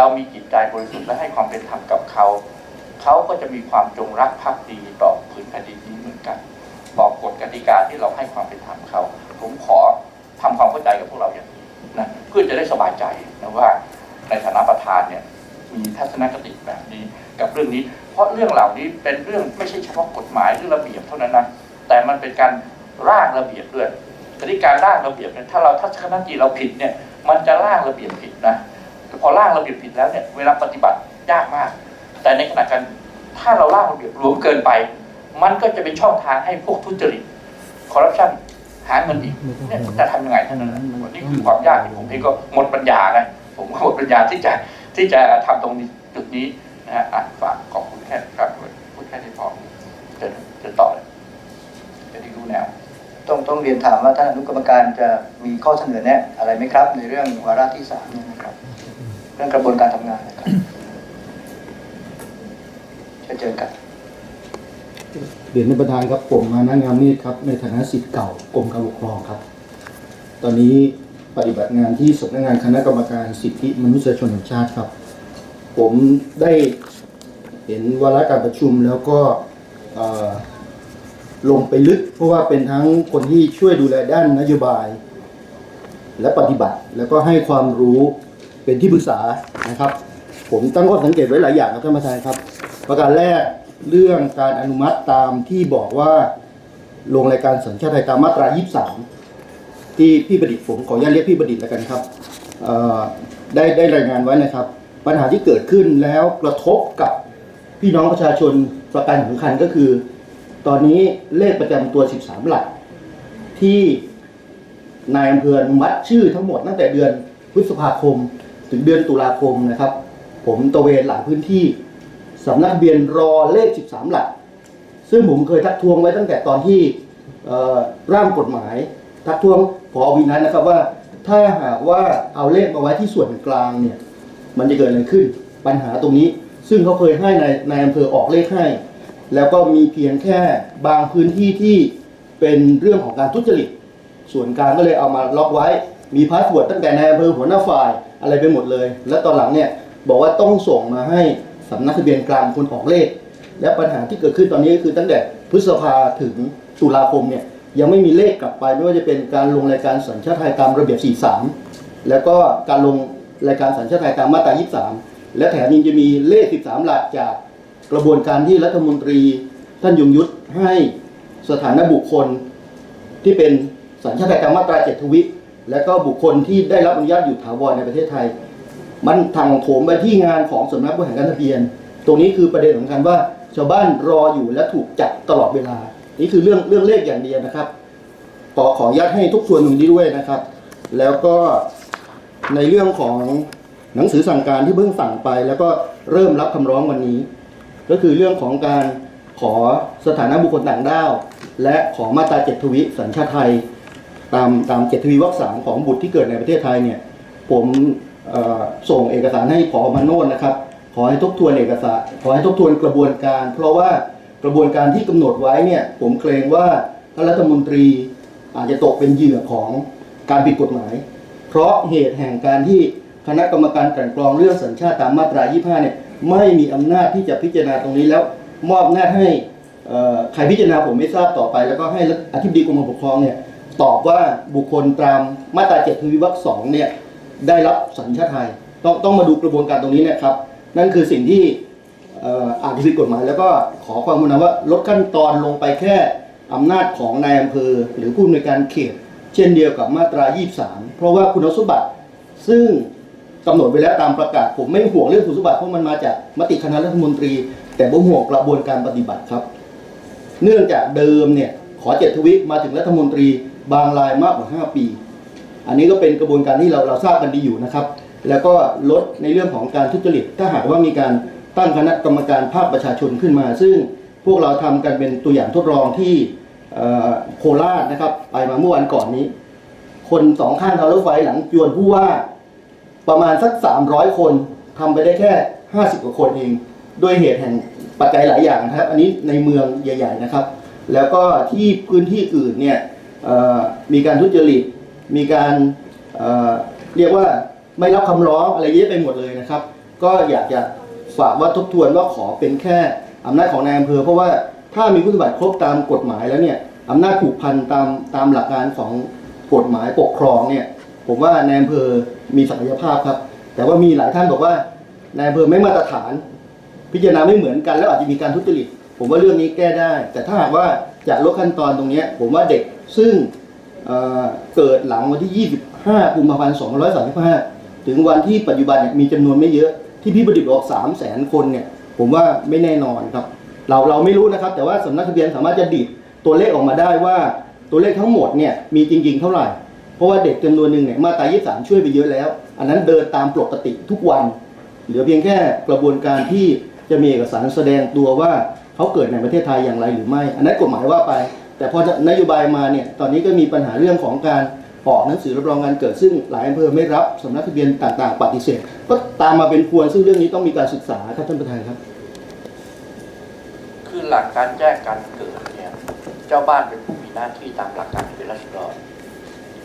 รามีจิตใจบริสุทธิ์และให้ความเป็นธรรมกับเขา เขาก็จะมีความจงรักภักดีต่อผืนแผ่นดินนี้เหมือนกันบอกกฎกติกาที่เราให้ความเป็นธรรมเขา ผมขอทำความเข้าใจกับพวกเราอย่างนี้นะเพื่อจะได้สบายใจนะว่าในฐานะประธานเนี่ยมีทัศนคติแบบนี้กับเรื่องนี้ เพราะเรื่องเหล่านี้เป็นเรื่องไม่ใช่เฉพาะกฎหมายหรือระเบียบเท่านั้นนะแต่มันเป็นการร่างระเบียบด้วยทีนี้การร่างระเบียบเนี่ยถ้าเราทัศนคติเราผิดเนี่ยมันจะร่างระเบียบผิดนะ พอร่างระเบียบผิดแล้วเนี่ยเวลาปฏิบัติยากมาก แต่ในขณะกันถ้าเราร่างระเบียบหลวมเกินไป มันก็จะเป็นช่องทางให้พวกทุจริตคอร์รัปชันหาเงินอีกเนี่ยจะทำยังไงเท่านั้นนะนี่คือความยากที่ผมเองก็หมดปัญญานะผมก็หมดปัญญาที่จะที่จะทำตรงนี้จุดนี้นะฮะฝากขอบคุณแค่ครับพูดแค่นี้พอจะจะต่อเลยจะได้รู้แนวต้องต้องเรียนถามว่าท่านอนุกรรมการจะมีข้อเสนอแนะอะไรไหมครับ ในเรื่องวาระที่สามเนี่ย เรื่องกระบวนการทำงานนะครับเชิญเชิญครับเรียนท่านประธานครับผมมานังงามนตรครับ ในฐานะสิทธิ์เก่ากรมการปกครองครับ ตอนนี้ปฏิบัติงานที่สำนักงานคณะกรรมการสิทธิมนุษยชนแห่งชาติครับ ผมได้เห็นวาระการประชุมแล้วก็ลงไปลึก เพราะว่าเป็นทั้งคนที่ช่วยดูแลด้านนโยบาย และปฏิบัติแล้วก็ให้ความรู้ เป็นที่ปรึกษานะครับ ผมตั้งข้อสังเกตไว้หลายอย่างครับท่านประธานครับ ประการแรกเรื่องการอนุมัติตามที่บอกว่าลงรายการสัญชาติไทยตามมาตรา 23 ที่พี่ประดิษฐ์ผมขออนุญาตเรียกพี่ประดิษฐ์แล้วกันครับได้ได้รายงานไว้นะครับ ปัญหาที่เกิดขึ้นแล้วกระทบกับพี่น้องประชาชนประการสำคัญก็คือ ตอนนี้เลขประจำตัว 13 หลัก ที่นายอำเภออนุมัติชื่อทั้งหมดตั้งแต่เดือนพฤษภาคม ถึงเดือนตุลาคมนะครับ ผมตระเวนหลายพื้นที่สำนักเบียนรอเลข 13 หลัก ซึ่งผมเคยทักท้วงไว้ตั้งแต่ตอนที่ร่างกฎหมาย ทักท้วงพอวินัยนะครับว่าถ้าหากว่าเอาเลขมาไว้ที่ส่วนกลางเนี่ย มันจะเกิดอะไรขึ้น ปัญหาตรงนี้ ซึ่งเขาเคยให้ในในอำเภอออกเลขให้ แล้วก็มีเพียงแค่บางพื้นที่ที่เป็นเรื่องของการทุจริต ส่วนกลางก็เลยเอามาล็อกไว้ มีพาสเวิร์ดตั้งแต่ในอำเภอหัวหน้าฝ่ายอะไรไปหมดเลย แล้วตอนหลังเนี่ยบอกว่าต้องส่งมาให้สำนักทะเบียนกลางคนออกเลข และปัญหาที่เกิดขึ้นตอนนี้ก็คือตั้งแต่พฤษภาถึงตุลาคมเนี่ยยังไม่มีเลขกลับไปไม่ว่าจะเป็นการลงรายการสัญชาติไทยตามระเบียบ 43 แล้วก็การลงรายการสัญชาติไทยตามมาตรา 23 และแถมยังจะมีเลข 13 หลักจากกระบวนการที่รัฐมนตรีท่านยงยุทธให้สถานะบุคคลที่เป็นสัญชาติไทยตามมาตราเจ็ดทวิ และก็บุคคลที่ได้รับอนุญาตอยู่ถาวรในประเทศไทย มันทางโถมไปที่งานของสำนักบริหารการทะเบียน ตรงนี้คือประเด็นสำคัญว่าชาวบ้านรออยู่และถูกจับตลอดเวลา นี่คือเรื่องเรื่องเลขอย่างเดียวนะครับขอขออนุญาตให้ทุกส่วนตรงนี้ด้วยนะครับ แล้วก็ในเรื่องของหนังสือสั่งการที่เพิ่งสั่งไป แล้วก็เริ่มรับคำร้องวันนี้ ก็คือเรื่องของการขอสถานะบุคคลต่างด้าว และขอมาตราเจ็ดทวิสัญชาติไทย ตามตามเจ็ดทวีวรรคสามของบุตรที่เกิดในประเทศไทยเนี่ยผมส่งเอกสารให้พอมาโน่นนะครับ ขอให้ทบทวนเอกสาร ขอให้ทบทวนกระบวนการ เพราะว่ากระบวนการที่กำหนดไว้เนี่ยผมเกรงว่าท่านรัฐมนตรีอาจจะตกเป็นเหยื่อของการผิดกฎหมาย เพราะเหตุแห่งการที่คณะกรรมการกลั่นกรองเรื่องสัญชาติตามมาตรา 25 เนี่ยไม่มีอำนาจที่จะพิจารณาตรงนี้แล้วมอบอำนาให้ใครพิจารณาผมไม่ทราบต่อไป แล้วก็ให้อธิบดีกรมปกครองเนี่ย ตอบว่าบุคคลตามมาตราเจ็ดทวีวรรคสองเนี่ยได้รับสัญชาติไทยต้องต้องมาดูกระบวนการตรงนี้นะครับ นั่นคือสิ่งที่อ่าจจะผิดกฎหมาย แล้วก็ขอความกรุณาว่าลดขั้นตอนลงไปแค่อำนาจของนายอำเภอ หรือผู้อำนวยการเขต เช่นเดียวกับมาตรา 23 เพราะว่าคุณสมบัติซึ่งกำหนดไว้แล้วตามประกาศ ผมไม่ห่วงเรื่องคุณสมบัติเพราะมันมาจากมติคณะรัฐมนตรี แต่ผมห่วงกระบวนการปฏิบัติครับ เนื่องจากเดิมเนี่ยขอเจ็ดทวิมาถึงรัฐมนตรี บางรายมากกว่า 5 ปี อันนี้ก็เป็นกระบวนการที่เราเราทราบกันดีอยู่นะครับ แล้วก็ลดในเรื่องของการทุจริต ถ้าหากว่ามีการตั้งคณะกรรมการภาคประชาชนขึ้นมา ซึ่งพวกเราทำกันเป็นตัวอย่างทดลองที่โคราชนะครับไปมาเมื่อวันก่อนนี้ คนสองข้างทางรถไฟหลังจวนผู้ว่าประมาณสัก 300 คนทำไปได้แค่ 50 กว่าคนเองด้วยเหตุแห่งปัจจัยหลายอย่างนะครับ อันนี้ในเมืองใหญ่ ๆ นะครับ แล้วก็ที่พื้นที่อื่นเนี่ย มีการทุจริต มีการเเรียกว่าไม่รับคำร้องอะไรเยอะไปหมดเลยนะครับ ก็อยากจะฝากว่าทบทวนว่าขอเป็นแค่อำนาจของนายอำเภอ เพราะว่าถ้ามีคุณสมบัติครบตามกฎหมายแล้วเนี่ยอำนาจผูกพันตามตามหลักการของกฎหมายปกครองเนี่ยผมว่านายอำเภอมีศักยภาพครับ แต่ว่ามีหลายท่านบอกว่านายอำเภอไม่มาตรฐาน พิจารณาไม่เหมือนกันแล้วอาจจะมีการทุจริต ผมว่าเรื่องนี้แก้ได้ แต่ถ้าหากว่า จะลดขั้นตอนตรงนี้ผมว่าเด็กซึ่งเเกิดหลังวันที่ 25กุมภาพันธ์2535 ถึงวันที่ปัจจุบันเนี่ยมีจำนวนไม่เยอะที่พี่ประดิษฐ์บอก3 0 0แสนคนเนี่ยผมว่าไม่แน่นอนครับ เราเราไม่รู้นะครับ แต่ว่าสำนักทะเบียนสามารถจะดิดตัวเลขออกมาได้ว่าตัวเลขทั้งหมดเนี่ยมีจริง ๆ เท่าไหร่ เพราะว่าเด็กจำนวนหนึ่งเนี่ยมาตรา23 ช่วยไปเยอะแล้ว อันนั้นเดินตามปกติทุกวัน เหลือเพียงแค่กระบวนการที่จะมีเอกสารแสดงตัวว่า เขาเกิดในประเทศไทยอย่างไรหรือไม่ อันนั้นกฎหมายว่าไป แต่พอนโยบายมาเนี่ยตอนนี้ก็มีปัญหาเรื่องของการออกหนังสือรับรองการเกิดซึ่งหลายอำเภอไม่รับสำนักทะเบียนต่าง ๆ ปฏิเสธ ก็ตามมาเป็นพวนซึ่งเรื่องนี้ต้องมีการศึกษาครับท่านประธานครับ คือหลักการแจ้งการเกิดเนี่ยเจ้าบ้านเป็นผู้มีหน้าที่ตามหลักการเป็นราษฎร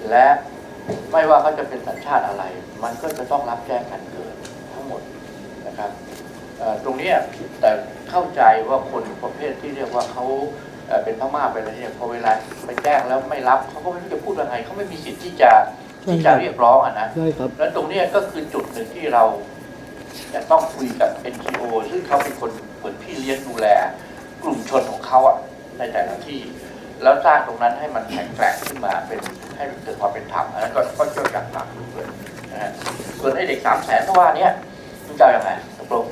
และไม่ว่าเขาจะเป็นสัญชาติอะไร มันก็จะต้องรับแจ้งการเกิดทั้งหมดนะครับ ตรงเนี้ยแต่เข้าใจว่าคนประเภทที่เรียกว่าเขาเอ่อเป็นพม่าเป็นอะไรเนี่ยพอเวลาไปแจ้งแล้วไม่รับเขาก็ไม่รู้จะพูดยังไงเขาไม่มีสิทธิ์ที่จะที่จะเรียกร้องอะนะใช่ครับแล้วตรงเนี้ยก็คือจุดหนึ่งที่เราจะต้องคุยกับ NGO ซึ่งเขาเป็นคนเหมือนพี่เลี้ยงดูแล กลุ่มชนของเขาอะในแต่ละที่ แล้วสร้างตรงนั้นให้มันแข็งแกร่งขึ้นมาเป็นให้มันเกิดความเป็นธรรมอันนั้นก็ก็ช่วยกันฝากด้วยนะฮะส่วนไอ้เด็กสามแสนที่ว่าเนี้ยมันจะเอายังไงตกลง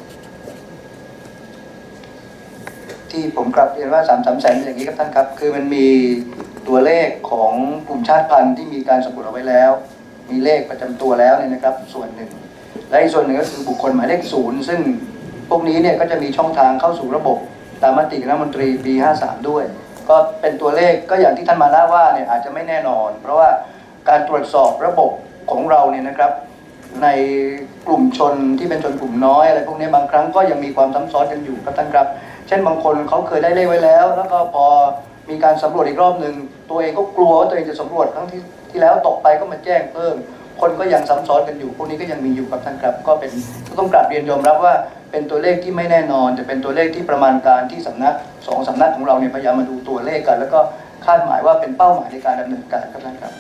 ที่ผมกลับเรียนว่า3ามสามแสนเป็นอย่างนี้ครับท่านครับ คือมันมีตัวเลขของกลุ่มชาติพันธุ์ที่มีการสำรวจเอาไว้แล้ว มีเลขประจำตัวแล้วเนี่ยนะครับ ส่วนหนึ่ง และอีกส่วนหนึ่งก็คือบุคคลหมายเลขศูนย์ซึ่งพวกนี้เนี่ยก็จะมีช่องทางเข้าสู่ระบบตามมติคณะมนตรีปี53 ด้วย ก็เป็นตัวเลขก็อย่างที่ท่านมานะว่าเนี่ยอาจจะไม่แน่นอน เพราะว่าการตรวจสอบระบบของเราเนี่ยนะครับ ในกลุ่มชนที่เป็นชนกลุ่มน้อยอะไรพวกนี้บางครั้งก็ยังมีความซ้ำซ้อนกันอยู่ครับท่านครับ เช่นบางคนเขาเคยได้เลขไว้แล้ว แล้วก็พอมีการสำรวจอีกรอบหนึ่งตัวเองก็กลัวว่าตัวเองจะสำรวจครั้งที่ที่แล้วตกไปก็มาแจ้งเพิ่ม คนก็ยังซ้ำซ้อนกันอยู่พวกนี้ก็ยังมีอยู่ครับท่านครับ ก็เป็นก็ต้องกราบเรียนยอมรับว่าเป็นตัวเลขที่ไม่แน่นอน แต่เป็นตัวเลขที่ประมาณการที่สำนักสองสำนักของเราเนี่ยพยายามมาดูตัวเลขกัน แล้วก็คาดหมายว่าเป็นเป้าหมายในการดำเนินการครับท่านครับ